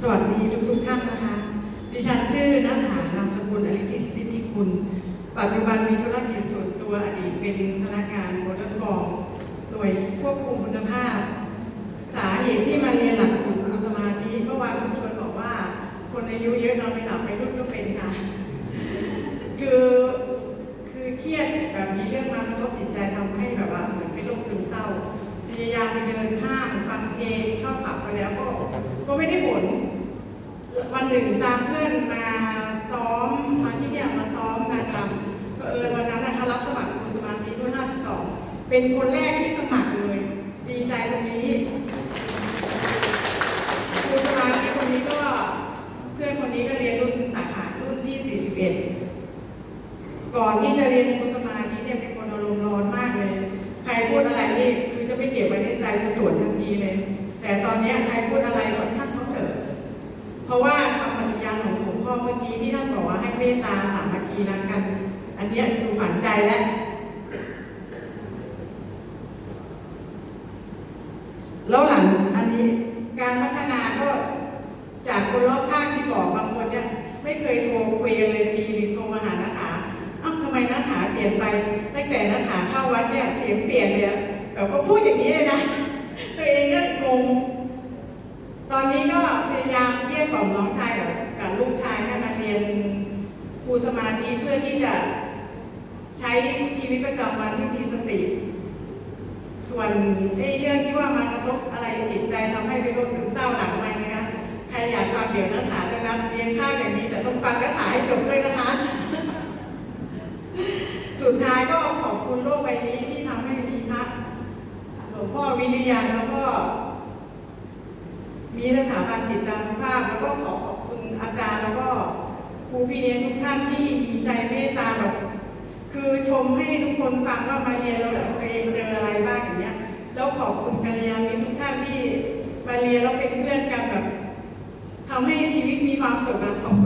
สวัสดีทุกทุกท่านนะคะ ดิฉันชื่อนัทหานามสกุลอลิติฤทธิคุณ ปัจจุบันมีธุรกิจส่วนตัวอดีตเป็นพนักงานโมเดลฟอร์มหน่วยควบคุมคุณภาพ สาเหตุที่มาเรียนหลักสูตรครูสมาธิเมื่อวานคุณชวนบอกว่า คนอายุเยอะนอนไม่หลับไปรุ่นก็เป็นค่ะ คือคือเครียดแบบมีเรื่องมากระทบจิตใจทำให้แบบว่าเหมือนเป็นโรคซึมเศร้าพยายามไปเดินห้างฟังเพลงเข้าผับไปแล้วก็ก็ไม่ได้ผล วันหนึ่งตามเพื่อนมาซ้อมมาที่เนี่ยมาซ้อมการรำเผอิญวันนั้นนะคะรับสมัครครูสมาธิรุ่น52 เป็นคนแรกที่สมัครเลย ดีใจตรงนี้ครูสมาธิคนนี้ก็เพื่อนคนนี้ก็เรียนรุ่นสาขารุ่นที่ 41 ก่อนที่จะเรียนครูสมาธิเนี่ยเป็นคนอารมณ์ร้อนมากเลย ใครพูดอะไรนี่คือจะไม่เก็บไว้ในใจจะสวนทันทีเลย แต่ตอนนี้ใครพูดอะไรก็ช่า สามัคคีรักกัน อันนี้คือฝังใจแล้วแล้วหลังอันนี้การพัฒนาก็จากคนรอบข้างที่บอกบางคนเนี่ยไม่เคยโทรคุยกันเลยปีหนึ่งโทรมาหานาถาอ้าวทำไมนาถาเปลี่ยนไป ตั้งแต่นาถาเข้าวัดเนี่ยเสียงเปลี่ยนเลยอะแบบก็พูดอย่างนี้เลยนะ ตัวเองก็งงตอนนี้ก็พยายามเกลี้ยกล่อมน้องชายกับกับลูกชาย สมาธิเพื่อที่จะใช้ชีวิตประจำวันที่มีสติ ส่วนไอ้เรื่องที่ว่ามากระทบอะไรจิตใจทำให้เป็นโรคซึมเศร้าหลังไปนะคะ ใครอยากฟังเดี๋ยวนักถาจะนัดเรียนข้างอย่างนี้ แต่ต้องฟังนักถาให้จบด้วยนะคะ สุดท้ายก็ขอบคุณโลกใบนี้ที่ทำให้มีพระหลวงพ่อวิริยังแล้วก็ มีสถาบันจิตตานุภาพ แล้วก็ขอขอบคุณอาจารย์แล้วก็ครูพี่เลี้ยงทุกท่านที่มีใจเมตตาแบบ คือชมให้ทุกคนฟังว่ามาเรียนแล้วแบบตัวเองเจออะไรบ้างอย่างเงี้ย แล้วขอบคุณกัลยาณมิตรทุกท่าน ทำให้ชีวิตมีความสุขนะขอบคุณ